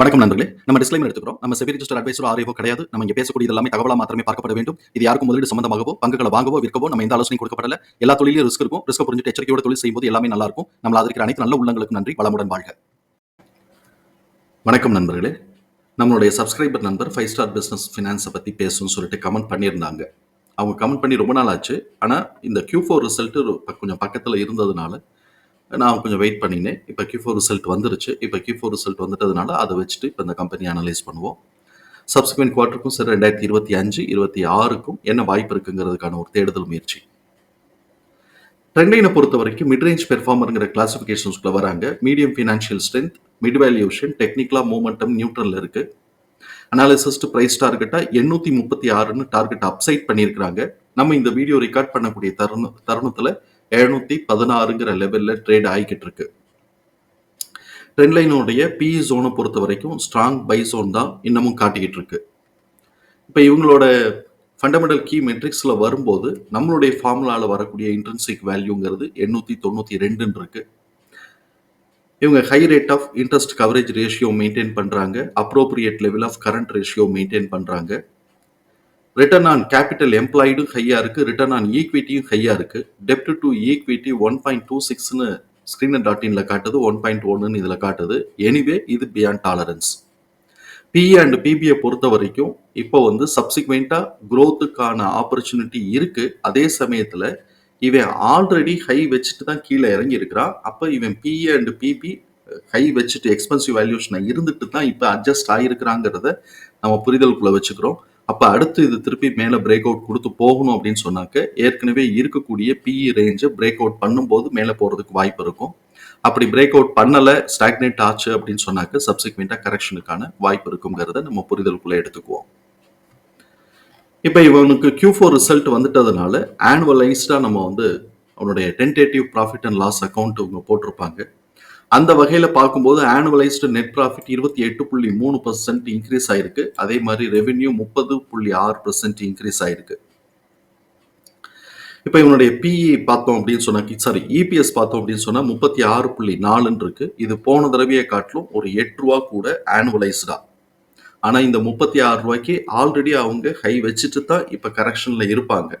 வணக்கம் நண்பர்களே. நம்ம டிஸ்க்ளைமர் எடுத்துக்கிறோம். நம்ம செபி ரிஜிஸ்டர் அட்வைசர் ஆரியோ கிடையாது. நம்ம இங்கே பேசக்கூடிய எல்லாமே தகவலாக மாத்திரமே பார்க்கப்பட வேண்டும். இது யாருக்கும் முதலீடு சம்பந்தமாகவோ பங்குகளை வாங்கவோ விற்கவோ நம்ம எந்த ஆலோசனை கொடுக்கப்படல. எல்லா தொழிலும் ரிஸ்க் இருக்கும். ரிஸ்க் புரிஞ்சுட்டு எச்சரிக்கையோட தொழில் செய்யும்போது எல்லாமே நல்லா இருக்கும். நம்ம அதற்கு அனைத்து நல்ல உள்ளங்களுக்கு நன்றி. வளமுடன் வாழ்க. வணக்கம் நண்பர்களே. நம்மளுடைய சப்ஸ்கிரைபர் நண்பர் ஃபைவ் ஸ்டார் பிஸ்னஸ் ஃபினான்ஸை பற்றி பேசணும்னு சொல்லிட்டு கமெண்ட் பண்ணியிருந்தாங்க. அவங்க கமெண்ட் பண்ணி ரொம்ப நாள் ஆச்சு. ஆனால் இந்த கியூ ஃபோர் ரிசல்ட்டு கொஞ்சம் பக்கத்தில் இருந்ததுனால நான் கொஞ்சம் வெயிட் பண்ணினேன். இப்போ Q4 ஃபோர் ரிசல்ட் வந்துருச்சு. இப்போ Q4 ஃபோர் ரிசல்ட் வந்துட்டதுனால அதை வச்சுட்டு இப்போ இந்த கம்பெனி அனலைஸ் பண்ணுவோம். சப்சிக்வெண்ட் குவார்ட்டருக்கும் சரி ரெண்டாயிரத்தி இருபத்தி அஞ்சு இருபத்தி ஆறுக்கும் என்ன வாய்ப்பு இருக்குங்கிறதுக்கான ஒரு தேடுதல் முயற்சி. ட்ரெண்டைனை பொறுத்த வரைக்கும் மிட்ரேஞ்ச் பெர்ஃபார்மருங்கிற கிளாசிஃபிகேஷன்ஸ்குள்ள வராங்க. Medium financial strength mid valuation டெக்னிக்கலா மூமெண்டம் நியூட்ரலில் இருக்குது அனாலிசிஸ்ட் ப்ரைஸ் டார்கெட்டாக எண்ணூத்தி முப்பத்தி ஆறுன்னு டார்கெட் அப்சைட் பண்ணியிருக்கிறாங்க. நம்ம இந்த வீடியோ ரெக்கார்ட் பண்ணக்கூடிய தருண தருணத்தில் எழுநூத்தி பதினாறுங்கிற லெவல்ல ட்ரேட் ஆகிக்கிட்டு இருக்கு ட்ரெண்ட் லைனுடைய பிஇ ஜோனை பொறுத்த வரைக்கும் ஸ்ட்ராங் பை ஜோன் தான் இன்னமும் காட்டிக்கிட்டு இருக்கு இப்போ இவங்களோட ஃபண்டமெண்டல் கீ மெட்ரிக்ஸில் வரும்போது நம்மளுடைய ஃபார்முலாவில் வரக்கூடிய இன்ட்ரென்சிக் வேல்யூங்கிறது எண்ணூற்றி தொண்ணூற்றி ரெண்டுன்னு இருக்கு இவங்க high rate of interest coverage ratio maintain பண்ணுறாங்க appropriate level of current ratio maintain பண்ணுறாங்க ரிட்டர்ன் ஆன் கேபிட்டல் எம்ப்ளாய்டும் ஹையாக இருக்குது ரிட்டர்ன் ஆன் ஈக்விட்டியும் ஹையாக இருக்குது டெப்ட் to equity one point two சிக்ஸ்னு ஸ்க்ரீனர் டாட் இனில் காட்டுது. ஒன் பாயிண்ட் ஒன்னு இதில் காட்டுது. எனிவே இது beyond tolerance PA and PBI பொறுத்த வரைக்கும் இப்போ வந்து சப்சிக்வெண்ட்டாக க்ரோத்துக்கான ஆப்பர்ச்சுனிட்டி இருக்குது அதே சமயத்தில் இவன் ஆல்ரெடி ஹை வச்சுட்டு தான் கீழே இறங்கி இருக்கிறான். அப்போ இவன் பிஏ அண்ட் பிபி ஹை வச்சுட்டு எக்ஸ்பென்சிவ் வேல்யூஷனை இருந்துட்டு தான் இப்போ அட்ஜஸ்ட் ஆகிருக்கிறாங்கிறத நம்ம புரிதலுக்குள்ளே வச்சுக்கிறோம். அப்போ அடுத்து இது திருப்பி மேலே பிரேக் அவுட் கொடுத்து போகணும் அப்படின்னு சொன்னாக்க ஏற்கனவே இருக்கக்கூடிய பிஇ ரேஞ்சை பிரேக் அவுட் பண்ணும்போது மேலே போகிறதுக்கு வாய்ப்பு இருக்கும். அப்படி பிரேக் அவுட் பண்ணலை ஸ்டாக்னேட் ஆச்சு அப்படின்னு சொன்னாக்க சப்சிக்வெண்ட்டாக கரெக்ஷனுக்கான வாய்ப்பு இருக்குங்கிறத நம்ம புரிதலுக்குள்ளே எடுத்துக்குவோம். இப்போ இவனுக்கு கியூ ஃபோர் ரிசல்ட் வந்துட்டதுனால ஆனுவலைஸ்டாக நம்ம வந்து அவனுடைய tentative profit and loss account இவங்க போட்டிருப்பாங்க. அந்த வகையில் பார்க்கும்போது ஆனுவலைஸ்டு நெட் ப்ராஃபிட் இருபத்தி எட்டு புள்ளி மூணு பர்சன்ட் இன்க்ரீஸ் ஆயிருக்கு. அதே மாதிரி ரெவென்யூ முப்பது புள்ளி ஆறு பர்சன்ட் இன்க்ரீஸ் ஆயிருக்கு. இப்போ இவனுடைய பிஇ பார்த்தோம் அப்படின்னு சொன்னா சாரி இபிஎஸ் பார்த்தோம் அப்படின்னு சொன்னா முப்பத்தி ஆறு புள்ளி நாலுன்னு இருக்கு. இது போன தடவையை காட்டிலும் ஒரு எட்டு ரூபா கூட ஆனுவலைஸ்டா ஆனால் இந்த முப்பத்தி ஆறு ரூபாய்க்கு ஆல்ரெடி அவங்க ஹை வச்சுட்டு தான் இப்போ கரெக்ஷனில் இருப்பாங்க.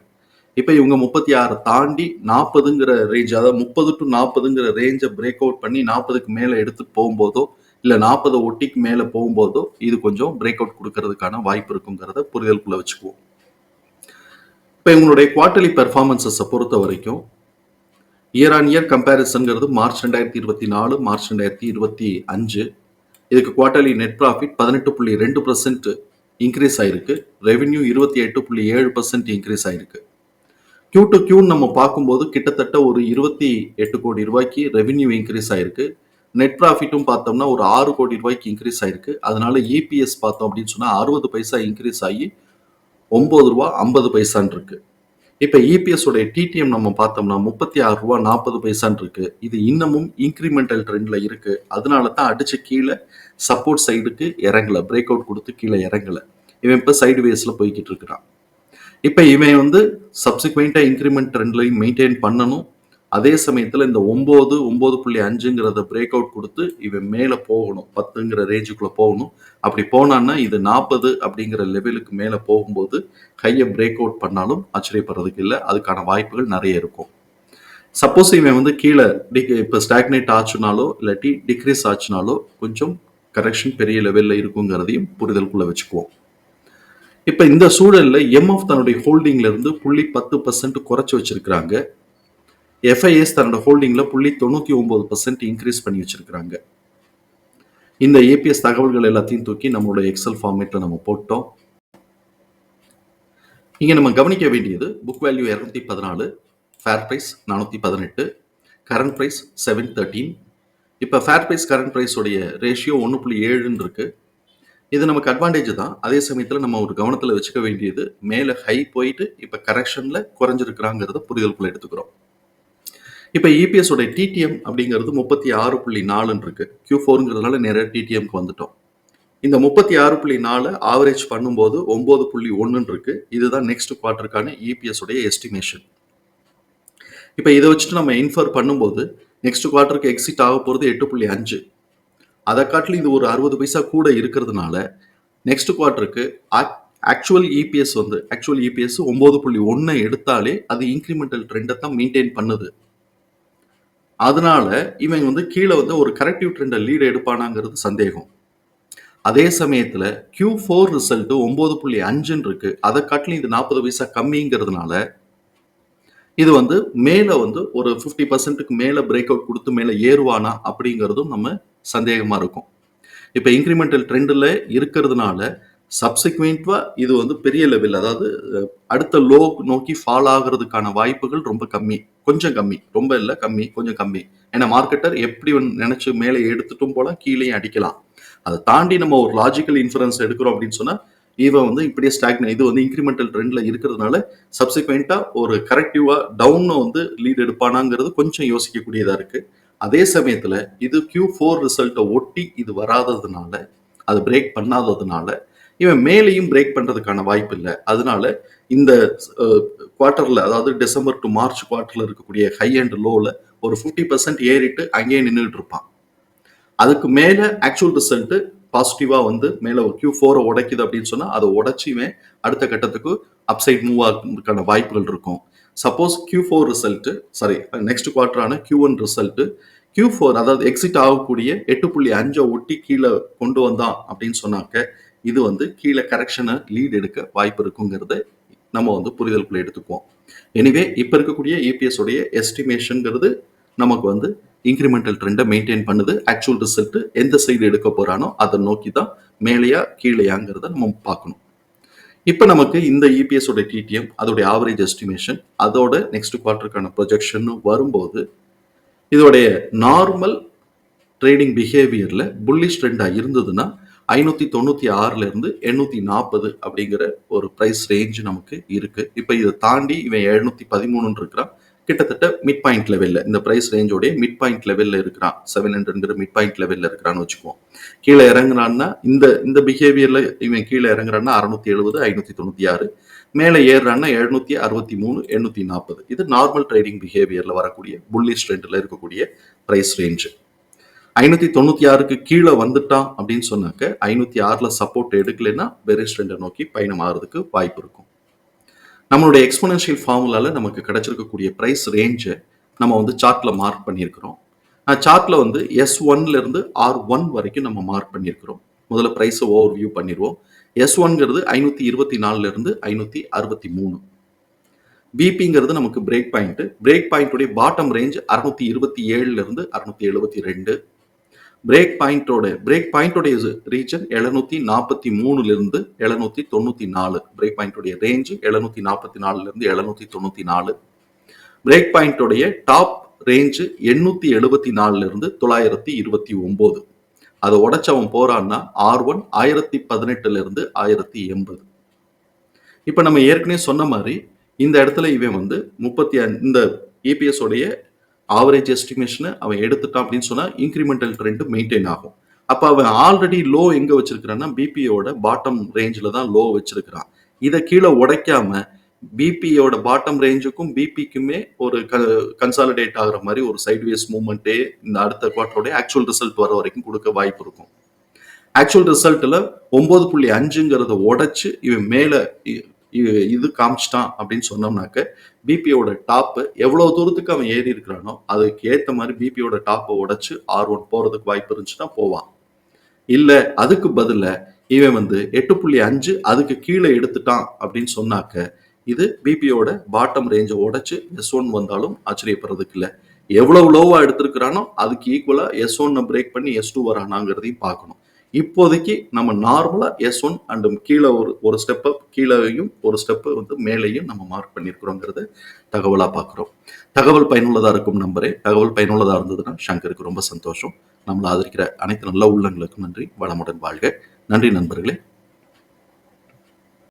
இப்போ இவங்க முப்பத்தி ஆறு தாண்டி நாற்பதுங்கிற ரேஞ்ச் அதாவது முப்பது டு நாற்பதுங்கிற ரேஞ்சை பிரேக் அவுட் பண்ணி நாற்பதுக்கு மேலே எடுத்துட்டு போகும்போதோ இல்லை நாற்பது ஒட்டிக்கு மேலே போகும்போதோ இது கொஞ்சம் பிரேக் அவுட் கொடுக்கறதுக்கான வாய்ப்பு இருக்குங்கிறத புரிதலுக்குள்ள வச்சுக்குவோம். இப்போ இவங்களுடைய குவார்டர்லி பெர்ஃபார்மன்ஸஸை பொறுத்த வரைக்கும் இயர் ஆன் இயர் கம்பேரிசன்கிறது மார்ச் ரெண்டாயிரத்தி இருபத்தி நாலு மார்ச் ரெண்டாயிரத்தி இருபத்தி அஞ்சு. இதுக்கு குவார்டர்லி நெட் ப்ராஃபிட் பதினெட்டு புள்ளி ரெண்டு பர்சன்ட் இன்க்ரீஸ் ஆயிருக்கு. ரெவென்யூ இருபத்தி எட்டு புள்ளி ஏழு பர்சன்ட் இன்க்ரீஸ் ஆயிருக்கு. கியூ டு கியூன்னு நம்ம பார்க்கும்போது கிட்டத்தட்ட ஒரு இருபத்தி எட்டு கோடி ரூபாய்க்கு ரெவின்யூ இன்க்ரீஸ் ஆயிருக்கு. நெட் ப்ராஃபிட்டும் பார்த்தோம்னா ஒரு ஆறு கோடி ரூபாய்க்கு இன்க்ரீஸ் ஆயிருக்கு. அதனால இபிஎஸ் பார்த்தோம் அப்படின்னு சொன்னால் அறுபது பைசா இன்க்ரீஸ் ஆகி ஒம்பது ரூபா ஐம்பது பைசான் இருக்கு. இப்போ இபிஎஸ் உடைய டிடிஎம் நம்ம பார்த்தோம்னா முப்பத்தி ஆறு ரூபா நாற்பது பைசான் இருக்கு. இது இன்னமும் இன்க்ரிமெண்டல் ட்ரெண்ட்ல இருக்கு. அதனால தான் அடிச்சு கீழே சப்போர்ட் சைடுக்கு இறங்கல. பிரேக் அவுட் கொடுத்து கீழே இறங்கல. இவன் இப்போ சைடு வேஸ்ல போய்கிட்டு இருக்கிறான். இப்போ இவன் வந்து சப்சிக்வெண்ட்டாக இன்க்ரிமெண்ட் ட்ரெண்ட்லையும் மெயின்டைன் பண்ணணும். அதே சமயத்தில் இந்த ஒம்பது ஒம்பது புள்ளி அஞ்சுங்கிறத பிரேக் அவுட் கொடுத்து இவன் மேலே போகணும். பத்துங்கிற ரேஞ்சுக்குள்ளே போகணும். அப்படி போனான்னா இது நாற்பது அப்படிங்கிற லெவலுக்கு மேலே போகும்போது ஹையை பிரேக் அவுட் பண்ணாலும் ஆச்சரியப்படுறதுக்கு இல்லை. அதுக்கான வாய்ப்புகள் நிறைய இருக்கும். சப்போஸ் இவன் வந்து கீழே டி இப்போ ஸ்டாக்னேட் ஆச்சுனாலோ இல்லாட்டி டிக்ரீஸ் ஆச்சுனாலோ கொஞ்சம் கரெக்ஷன் பெரிய லெவலில் இருக்குங்கிறதையும் புரிதலுக்குள்ளே வச்சுக்குவோம். இப்போ இந்த சூழலில் எம்எஃப் தன்னுடைய ஹோல்டிங்லேருந்து புள்ளி பத்து பர்சன்ட் குறைச்சி வச்சிருக்கிறாங்க. எஃப்ஐஎஸ் தன்னோட ஹோல்டிங்கில் புள்ளி தொண்ணூற்றி ஒம்பது பர்சன்ட் இன்க்ரீஸ் பண்ணி வச்சுருக்கிறாங்க. இந்த ஏபிஎஸ் தகவல்கள் எல்லாத்தையும் தூக்கி நம்மளோட எக்ஸல் ஃபார்மேட்டில் நம்ம போட்டோம். இங்கே நம்ம கவனிக்க வேண்டியது புக் வேல்யூ இரநூத்தி பதினாலு ஃபேர் ப்ரைஸ் நானூற்றி பதினெட்டு கரண்ட் ப்ரைஸ் செவன் தேர்ட்டீன் இப்போ ஃபேர் ப்ரைஸ் கரண்ட் ப்ரைஸோடைய ரேஷியோ ஒன்று புள்ளி ஏழுன்னு இருக்குது இது நமக்கு அட்வான்டேஜ் தான். அதே சமயத்தில் நம்ம ஒரு கவனத்தில் வச்சுக்க வேண்டியது மேலே ஹை போயிட்டு இப்போ கரெக்ஷனில் குறைஞ்சிருக்கிறாங்கிறத புரிதலுக்குள்ள எடுத்துக்கிறோம். இப்போ இபிஎஸ் உடைய டிடிஎம் அப்படிங்கிறது முப்பத்தி ஆறு புள்ளி நாலுன்னு இருக்கு. கியூ ஃபோருங்கிறதுனால நிறைய டிடிஎம்க்கு வந்துட்டோம். இந்த முப்பத்தி ஆறு புள்ளி நாலு ஆவரேஜ் பண்ணும்போது ஒன்பது புள்ளி ஒன்றுன்னு இருக்கு. இதுதான் நெக்ஸ்ட் குவார்ட்டருக்கான இபிஎஸ் உடைய எஸ்டிமேஷன் இப்போ இதை வச்சுட்டு நம்ம இன்ஃபர் பண்ணும்போது நெக்ஸ்ட் குவார்ட்டருக்கு எக்ஸிட் ஆக போகிறது எட்டு புள்ளி அஞ்சு. அதை காட்டிலும் இது ஒரு அறுபது பைசா கூட இருக்கிறதுனால நெக்ஸ்ட் குவார்ட்டருக்கு ஆக்சுவல் இபிஎஸ் வந்து ஆக்சுவல் இபிஎஸ் ஒம்பது புள்ளி ஒன்று எடுத்தாலே அது இன்க்ரிமெண்டல் ட்ரெண்டை தான் மெயின்டைன் பண்ணுது. அதனால இவன் வந்து கீழே வந்து ஒரு கரெக்டிவ் ட்ரெண்டை லீடு எடுப்பானாங்கிறது சந்தேகம். அதே சமயத்தில் கியூ ஃபோர் ரிசல்ட்டு ஒம்பது புள்ளி அஞ்சுன்னு இருக்கு. அதை காட்டிலும் இது நாற்பது பைசா கம்மிங்கிறதுனால இது வந்து மேலே வந்து ஒரு ஃபிஃப்டி பர்சன்ட்டுக்கு மேலே பிரேக் அவுட் கொடுத்து மேலே ஏறுவானா அப்படிங்கிறதும் நம்ம சந்தேகமாக இருக்கும். இப்போ இன்க்ரிமெண்டல் ட்ரெண்டில் இருக்கிறதுனால சப்சிக்வெண்ட்டாக இது வந்து பெரிய லெவல் அதாவது அடுத்த லோ நோக்கி ஃபால் ஆகிறதுக்கான வாய்ப்புகள் ரொம்ப கம்மி. கொஞ்சம் கம்மி. ரொம்ப இல்லை கம்மி. கொஞ்சம் கம்மி. ஏன்னா மார்க்கெட்டர் எப்படி நினச்சி மேலே எடுத்துட்டும் போல கீழேயும் அடிக்கலாம். அதை தாண்டி நம்ம ஒரு லாஜிக்கல் இன்ஃபரன்ஸ் எடுக்கிறோம் அப்படின்னு சொன்னால் இவன் வந்து இப்படியே ஸ்டாக்ன இது வந்து இன்க்ரிமெண்டல் ட்ரெண்டில் இருக்கிறதுனால சப்சிக்வெண்ட்டாக ஒரு கரெக்டிவாக டவுன் வந்து லீட் எடுப்பானாங்கிறது கொஞ்சம் யோசிக்கக்கூடியதாக இருக்குது அதே சமயத்தில் இது கியூ ஃபோர் ரிசல்ட்டை ஒட்டி இது வராததுனால அது பிரேக் பண்ணாததுனால இவன் மேலேயும் பிரேக் பண்ணுறதுக்கான வாய்ப்பு இல்லை. அதனால இந்த குவார்ட்டரில் அதாவது டிசம்பர் டு மார்ச் குவார்ட்டரில் இருக்கக்கூடிய ஹை அண்ட் லோவில் ஒரு ஃபிஃப்டி பர்சன்ட் ஏறிட்டு அங்கேயே நின்றுட்டு இருப்பான். அதுக்கு மேலே ஆக்சுவல் ரிசல்ட்டு பாசிட்டிவாக வந்து மேலே ஒரு கியூ ஃபோரை உடைக்குது அப்படின்னு சொன்னால் அதை உடைச்சு இவன் அடுத்த கட்டத்துக்கு அப்சைட் மூவ் ஆகிறதுக்கான வாய்ப்புகள் இருக்கும். Suppose Q four result sorry next குவார்டரான Q one result Q four அதாவது எக்ஸிட் ஆகக்கூடிய எட்டு புள்ளி அஞ்சை ஒட்டி கீழே கொண்டு வந்தான் அப்படின்னு சொன்னாக்க இது வந்து கீழே கரெக்ஷனை லீட் எடுக்க வாய்ப்பு இருக்குங்கிறத நம்ம வந்து புரிதலுக்குள்ள எடுத்துக்குவோம். எனிவே இப்போ இருக்கக்கூடிய EPS உடைய எஸ்டிமேஷனுங்கிறது நமக்கு வந்து இன்க்ரிமெண்டல் ட்ரெண்டை மெயின்டைன் பண்ணுது. ஆக்சுவல் ரிசல்ட்டு எந்த சைடு எடுக்க போகிறானோ அதை நோக்கி தான் மேலேயா கீழேயாங்கிறத நம்ம பார்க்கணும். இப்போ நமக்கு இந்த இபிஎஸோட டிடிஎம் அதோடைய ஆவரேஜ் எஸ்டிமேஷன் அதோட நெக்ஸ்ட் குவார்ட்டருக்கான ப்ரொஜெக்ஷன் வரும்போது இதோடைய நார்மல் ட்ரேடிங் பிஹேவியரில் புல்லிஷ் ட்ரெண்டாக இருந்ததுன்னா ஐநூற்றி தொண்ணூற்றி ஆறுலேருந்து எண்ணூற்றி நாற்பது அப்படிங்கிற ஒரு ப்ரைஸ் ரேஞ்சு நமக்கு இருக்குது இப்போ இதை தாண்டி இவன் எழுநூற்றி பதிமூணுன்னு இருக்கிறான். கிட்டத்தட்ட மிட் பாயிண்ட் லெவலில் இந்த ப்ரைஸ் ரேஞ்சோடைய மிட் பாயிண்ட் லெவலில் இருக்கிறான். செவன் ஹண்ட்ரட்ங்கிற மிட் பாயிண்ட் லெவலில் இருக்கிறான்னு வச்சுக்குவோம். கீழே இறங்குறான்னா இந்த இந்த பிஹேவியரில் இவன் கீழே இறங்குறான்னா அறுநூத்தி எழுபது ஐநூற்றி தொண்ணூற்றி ஆறு. மேலே ஏறுறான்னா எழுநூத்தி அறுபத்தி மூணு எண்ணூற்றி நாற்பது. இது நார்மல் ட்ரேடிங் பிஹேவியரில் வரக்கூடிய புல்லிஷ் ட்ரெண்டில் இருக்கக்கூடிய ப்ரைஸ் ரேஞ்சு ஐநூற்றி தொண்ணூற்றி ஆறுக்கு கீழே வந்துட்டான் அப்படின்னு சொன்னாக்க ஐநூற்றி ஆறில் சப்போர்ட் எடுக்கலைன்னா பெரிஸ் ட்ரெண்டை நோக்கி பயணம் ஆகிறதுக்கு வாய்ப்பு இருக்கும். நம்மளுடைய எக்ஸ்போனன்ஷியல் ஃபார்முலாவில் நமக்கு கிடைச்சிருக்கக்கூடிய ப்ரைஸ் ரேஞ்சை நம்ம வந்து சார்ட்டில் மார்க் பண்ணியிருக்கிறோம். சார்ட்டில் வந்து எஸ் ஒன்லேருந்து ஆர் ஒன் வரைக்கும் நம்ம மார்க் பண்ணியிருக்கிறோம். முதல்ல ப்ரைஸை ஓவர் வியூ பண்ணிடுவோம். எஸ் ஒன்ங்கிறது ஐநூற்றி இருபத்தி நாலுலேருந்து ஐநூற்றி அறுபத்தி மூணு. பிபிங்கிறது நமக்கு பிரேக் பாயிண்ட்டு பிரேக் பாயிண்ட்டுடைய பாட்டம் ரேஞ்ச் அறுநூத்தி இருபத்தி ஏழுலேருந்து அறுநூத்தி எழுபத்தி ரெண்டு. பிரேக் பாயிண்டோட பிரேக் பாயிண்டோடைய ரீஜன் எழுநூத்தி நாற்பத்தி மூணுல இருந்து எழுநூத்தி தொண்ணூத்தி நாலு பிரேக் பாயிண்டோடைய ரேஞ்ச் எழுநூத்தி நாற்பத்தி நாலுல இருந்து எழுநூத்தி தொண்ணூத்தி நாலு பிரேக் பாயிண்டோடைய டாப் ரேஞ்சு எண்ணூத்தி எழுபத்தி நாலுல இருந்து தொள்ளாயிரத்தி இருபத்தி ஒன்பது அதை உடைச்சவன் போறான்னா ஆர் ஒன் ஆயிரத்தி பதினெட்டுல இருந்து ஆயிரத்தி எண்பது இப்போ நம்ம ஏற்கனவே சொன்ன மாதிரி இந்த இடத்துல இவன் வந்து முப்பத்தி அஞ்சு இந்த இபிஎஸ் உடைய ஆவரேஜ் எஸ்டிமேஷனை அவன் எடுத்துட்டான் அப்படின்னு சொன்னால் இன்க்ரிமெண்டல் ட்ரெண்ட் மெயின்டைன் ஆகும். அப்போ அவன் ஆல்ரெடி லோ எங்கே வச்சிருக்கிறான்னா பிபியோட பாட்டம் ரேஞ்சில் தான் லோ வச்சிருக்கிறான். இதை கீழே உடைக்காம பிபியோட பாட்டம் ரேஞ்சுக்கும் பிபிக்குமே ஒரு கன்சாலிடேட் ஆகிற மாதிரி ஒரு சைட்வேஸ் மூவ்மெண்ட்டே இந்த அடுத்த குவார்டருடைய ஆக்சுவல் ரிசல்ட் வர வரைக்கும் கொடுக்க வாய்ப்பு இருக்கும். ஆக்சுவல் ரிசல்ட்டில் ஒம்பது புள்ளி அஞ்சுங்கிறத உடைச்சு இவன் மேலே இ- இது காமிச்சிட்டான் அப்படின்னு சொன்னோம்னாக்க பிபியோட டாப்பு எவ்வளோ தூரத்துக்கு அவன் ஏறி இருக்கிறானோ அதுக்கு ஏற்ற மாதிரி பிபியோட டாப்பை உடைச்சு ஆர் ஒன் போகிறதுக்கு வாய்ப்பு இருந்துச்சுன்னா போவான். இல்லை அதுக்கு பதில இவன் வந்து எட்டு புள்ளி அஞ்சு அதுக்கு கீழே எடுத்துட்டான் அப்படின்னு சொன்னாக்க இது பிபியோட பாட்டம் ரேஞ்சை உடைச்சு எஸ் ஒன் வந்தாலும் ஆச்சரியப்படுறதுக்கு இல்லை. எவ்வளவு லோவா எடுத்திருக்கிறானோ அதுக்கு ஈக்குவலா எஸ் ஒன்னை பிரேக் பண்ணி எஸ் டூ வரானாங்கிறதையும் பார்க்கணும். இப்போதைக்கு நம்ம நார்மலாக எஸ் ஒன் அண்டும் கீழே ஒரு ஒரு ஸ்டெப்பை கீழேயும் ஒரு ஸ்டெப்பை வந்து மேலேயும் நம்ம மார்க் பண்ணியிருக்கிறோங்கிறத தகவலாக பார்க்குறோம். தகவல் பயனுள்ளதாக இருக்கும் நம்பரே தகவல் பயனுள்ளதாக இருந்ததுன்னா ஷங்கருக்கு ரொம்ப சந்தோஷம். நம்மளை ஆதரிக்கிற அனைத்து நல்ல உள்ளங்களுக்கும் நன்றி. வளமுடன் வாழ்க. நன்றி நண்பர்களே.